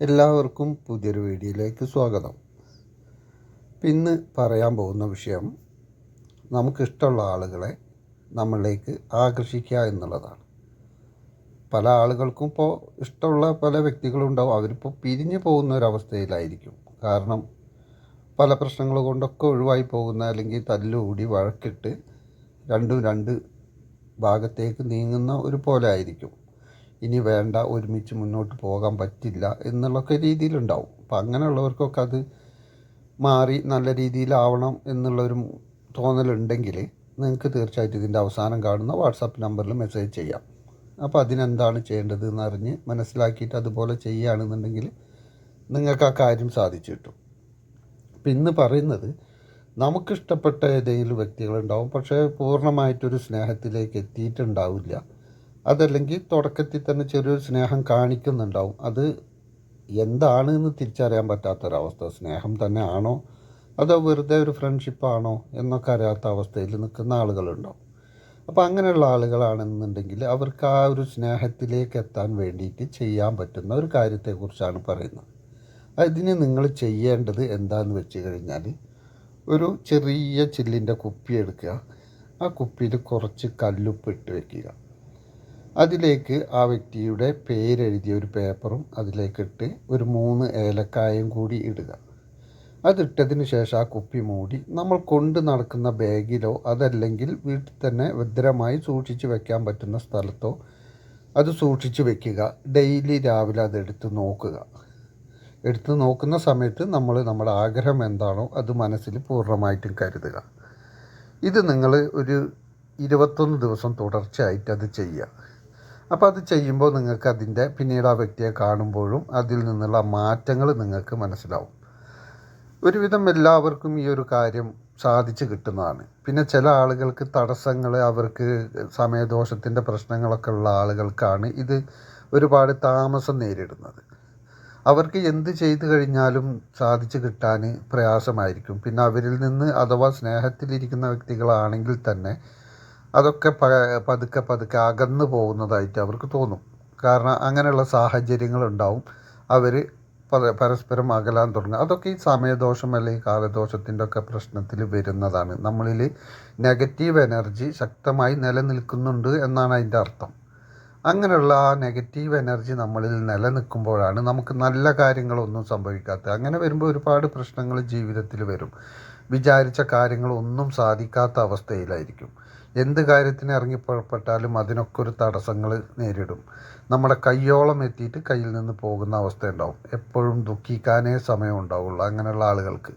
എല്ലാവർക്കും പുതിയൊരു വീഡിയോയിലേക്ക് സ്വാഗതം. ഇന്ന് പറയാൻ പോകുന്ന വിഷയം നമുക്കിഷ്ടമുള്ള ആളുകളെ നമ്മളിലേക്ക് ആകർഷിക്കുക എന്നുള്ളതാണ്. പല ആളുകൾക്കും ഇപ്പോൾ ഇഷ്ടമുള്ള പല വ്യക്തികളും വ്യക്തികളുണ്ടാവും അവരിപ്പോൾ പിരിഞ്ഞു പോകുന്ന ഒരവസ്ഥയിലായിരിക്കും കാരണം പല പ്രശ്നങ്ങൾ കൊണ്ടൊക്കെ ഒഴിവായി പോകുന്ന അല്ലെങ്കിൽ തല്ലുകൂടി വഴക്കിട്ട് രണ്ടും രണ്ട് ഭാഗത്തേക്ക് നീങ്ങുന്ന ഒരു പോലെ ആയിരിക്കും. ഇനി വേണ്ട ഒരുമിച്ച് മുന്നോട്ട് പോകാൻ പറ്റില്ല എന്നുള്ളൊക്കെ രീതിയിലുണ്ടാവും. അപ്പം അങ്ങനെയുള്ളവർക്കൊക്കെ അത് മാറി നല്ല രീതിയിലാവണം എന്നുള്ളൊരു തോന്നലുണ്ടെങ്കിൽ നിങ്ങൾക്ക് തീർച്ചയായിട്ടും ഇതിന്റെ അവസാനം കാണുന്ന വാട്സാപ്പ് നമ്പറിൽ മെസ്സേജ് ചെയ്യാം. അപ്പോൾ അതിനെന്താണ് ചെയ്യേണ്ടത് എന്നറിഞ്ഞ് മനസ്സിലാക്കിയിട്ട് അതുപോലെ ചെയ്യുകയാണെന്നുണ്ടെങ്കിൽ നിങ്ങൾക്ക് ആ കാര്യം സാധിച്ചു കിട്ടും. അപ്പം ഇന്ന് പറയുന്നത് നമുക്കിഷ്ടപ്പെട്ട ഏതെങ്കിലും വ്യക്തികളുണ്ടാവും പക്ഷേ പൂർണമായിട്ടൊരു സ്നേഹത്തിലേക്ക് എത്തിയിട്ടുണ്ടാവില്ല. അതല്ലെങ്കിൽ തുടക്കത്തിൽ തന്നെ ചെറിയൊരു സ്നേഹം കാണിക്കുന്നുണ്ടാവും. അത് എന്താണ് എന്ന് തിരിച്ചറിയാൻ പറ്റാത്തൊരവസ്ഥ. സ്നേഹം തന്നെ ആണോ? അതോ വെറുതെ ഒരു ഫ്രണ്ട്ഷിപ്പാണോ എന്നൊക്കെ അറിയാത്ത അവസ്ഥയിൽ നിൽക്കുന്ന ആളുകളുണ്ടാവും. അപ്പോൾ അങ്ങനെയുള്ള ആളുകളാണെന്നുണ്ടെങ്കിൽ അവർക്ക് ആ ഒരു സ്നേഹത്തിലേക്ക് എത്താൻ വേണ്ടിയിട്ട് ചെയ്യാൻ പറ്റുന്ന ഒരു കാര്യത്തെക്കുറിച്ചാണ് പറയുന്നത്. അതിന് നിങ്ങൾ ചെയ്യേണ്ടത് എന്താണെന്ന് വെച്ച് കഴിഞ്ഞാൽ ഒരു ചെറിയ ചില്ലിന്റെ കുപ്പി എടുക്കുക. ആ കുപ്പിയിൽ കുറച്ച് കല്ലുപ്പിട്ട് വയ്ക്കുക അതിലേക്ക് ആ വ്യക്തിയുടെ പേരെഴുതിയ ഒരു പേപ്പറും അതിലേക്കിട്ട് ഒരു മൂന്ന് ഏലക്കായും കൂടി ഇടുക. അതിട്ടതിന് ശേഷം ആ കുപ്പി മൂടി നമ്മൾ കൊണ്ട് നടക്കുന്ന ബാഗിലോ അതല്ലെങ്കിൽ വീട്ടിൽ തന്നെ ഭദ്രമായി സൂക്ഷിച്ച് വെക്കാൻ പറ്റുന്ന സ്ഥലത്തോ അത് സൂക്ഷിച്ച് വെക്കുക. ഡെയിലി രാവിലെ അതെടുത്ത് നോക്കുക. എടുത്ത് നോക്കുന്ന സമയത്ത് നമ്മൾ നമ്മുടെ ആഗ്രഹം എന്താണോ അത് മനസ്സിൽ പൂർണമായിട്ടും കരുതുക. ഇത് നിങ്ങൾ ഒരു ഇരുപത്തൊന്ന് ദിവസം തുടർച്ചയായിട്ട് അത് ചെയ്യുക. അപ്പോൾ അത് ചെയ്യുമ്പോൾ നിങ്ങൾക്ക് അതിന്റെ പിന്നീട് ആ വ്യക്തിയെ കാണുമ്പോഴും അതിൽ നിന്നുള്ള മാറ്റങ്ങൾ നിങ്ങൾക്ക് മനസ്സിലാവും. ഒരുവിധം എല്ലാവർക്കും ഈ ഒരു കാര്യം സാധിച്ചു കിട്ടുന്നതാണ്. പിന്നെ ചില ആളുകൾക്ക് തടസ്സങ്ങൾ അവർക്ക് സമയദോഷത്തിന്റെ പ്രശ്നങ്ങളൊക്കെ ഉള്ള ആളുകൾക്കാണ് ഇത് ഒരുപാട് താമസം നേരിടുന്നത്. അവർക്ക് എന്ത് ചെയ്തു കഴിഞ്ഞാലും സാധിച്ചു കിട്ടാൻ പ്രയാസമായിരിക്കും. പിന്നെ അവരിൽ നിന്ന് അഥവാ സ്നേഹത്തിലിരിക്കുന്ന വ്യക്തികളാണെങ്കിൽ തന്നെ അതൊക്കെ പതുക്കെ പതുക്കെ അകന്നു പോകുന്നതായിട്ട് അവർക്ക് തോന്നും. കാരണം അങ്ങനെയുള്ള സാഹചര്യങ്ങളുണ്ടാവും. അവർ പരസ്പരം അകലാൻ തുടങ്ങുക അതൊക്കെ ഈ സമയദോഷം അല്ലെങ്കിൽ കാലദോഷത്തിന്റെ ഒക്കെ പ്രശ്നത്തിൽ വരുന്നതാണ്. നമ്മളിൽ നെഗറ്റീവ് എനർജി ശക്തമായി നിലനിൽക്കുന്നുണ്ട് എന്നാണ് അതിന്റെ അർത്ഥം. അങ്ങനെയുള്ള ആ നെഗറ്റീവ് എനർജി നമ്മളിൽ നിലനിൽക്കുമ്പോഴാണ് നമുക്ക് നല്ല കാര്യങ്ങളൊന്നും സംഭവിക്കാത്തത്. അങ്ങനെ വരുമ്പോൾ ഒരുപാട് പ്രശ്നങ്ങൾ ജീവിതത്തിൽ വരും. വിചാരിച്ച കാര്യങ്ങളൊന്നും സാധിക്കാത്ത അവസ്ഥയിലായിരിക്കും. എന്ത് കാര്യത്തിന് ഇറങ്ങി പുറപ്പെട്ടാലും അതിനൊക്കെ ഒരു തടസ്സങ്ങൾ നേരിടും. നമ്മുടെ കയ്യോളം എത്തിയിട്ട് കയ്യിൽ നിന്ന് പോകുന്ന അവസ്ഥ ഉണ്ടാവും എപ്പോഴും ദുഃഖിക്കാനേ സമയം ഉണ്ടാവുള്ളൂ അങ്ങനെയുള്ള ആളുകൾക്ക്.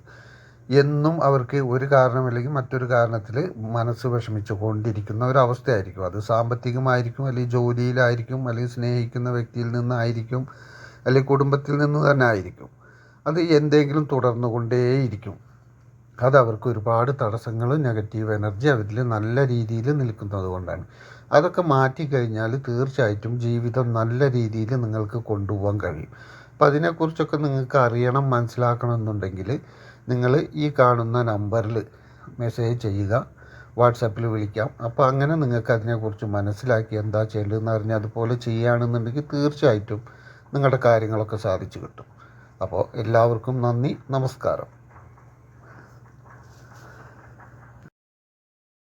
എന്നും അവർക്ക് ഒരു കാരണമില്ലെങ്കിൽ മറ്റൊരു കാരണത്തിൽ മനസ്സ് വിഷമിച്ചു കൊണ്ടിരിക്കുന്ന ഒരവസ്ഥയായിരിക്കും. അത് സാമ്പത്തികമായിരിക്കും അല്ലെങ്കിൽ ജോലിയിലായിരിക്കും അല്ലെങ്കിൽ സ്നേഹിക്കുന്ന വ്യക്തിയിൽ നിന്നായിരിക്കും അല്ലെങ്കിൽ കുടുംബത്തിൽ നിന്ന് തന്നെ ആയിരിക്കും. അത് എന്തെങ്കിലും തുടർന്നുകൊണ്ടേയിരിക്കും. അത് അവർക്ക് ഒരുപാട് തടസ്സങ്ങൾ നെഗറ്റീവ് എനർജി അവരിൽ നല്ല രീതിയിൽ നിൽക്കുന്നത് കൊണ്ടാണ്. അതൊക്കെ മാറ്റിക്കഴിഞ്ഞാൽ തീർച്ചയായിട്ടും ജീവിതം നല്ല രീതിയിൽ നിങ്ങൾക്ക് കൊണ്ടുപോകാൻ കഴിയും. അപ്പം അതിനെക്കുറിച്ചൊക്കെ നിങ്ങൾക്ക് അറിയണം മനസ്സിലാക്കണം എന്നുണ്ടെങ്കിൽ നിങ്ങൾ ഈ കാണുന്ന നമ്പറിൽ മെസ്സേജ് ചെയ്യുക വാട്സാപ്പിൽ വിളിക്കാം. അപ്പോൾ അങ്ങനെ നിങ്ങൾക്ക് അതിനെക്കുറിച്ച് മനസ്സിലാക്കി എന്താ ചെയ്യേണ്ടതെന്ന് അറിഞ്ഞ് അതുപോലെ ചെയ്യുകയാണെന്നുണ്ടെങ്കിൽ തീർച്ചയായിട്ടും നിങ്ങളുടെ കാര്യങ്ങളൊക്കെ സാധിച്ചു കിട്ടും. അപ്പോൾ എല്ലാവർക്കും നന്ദി നമസ്കാരം.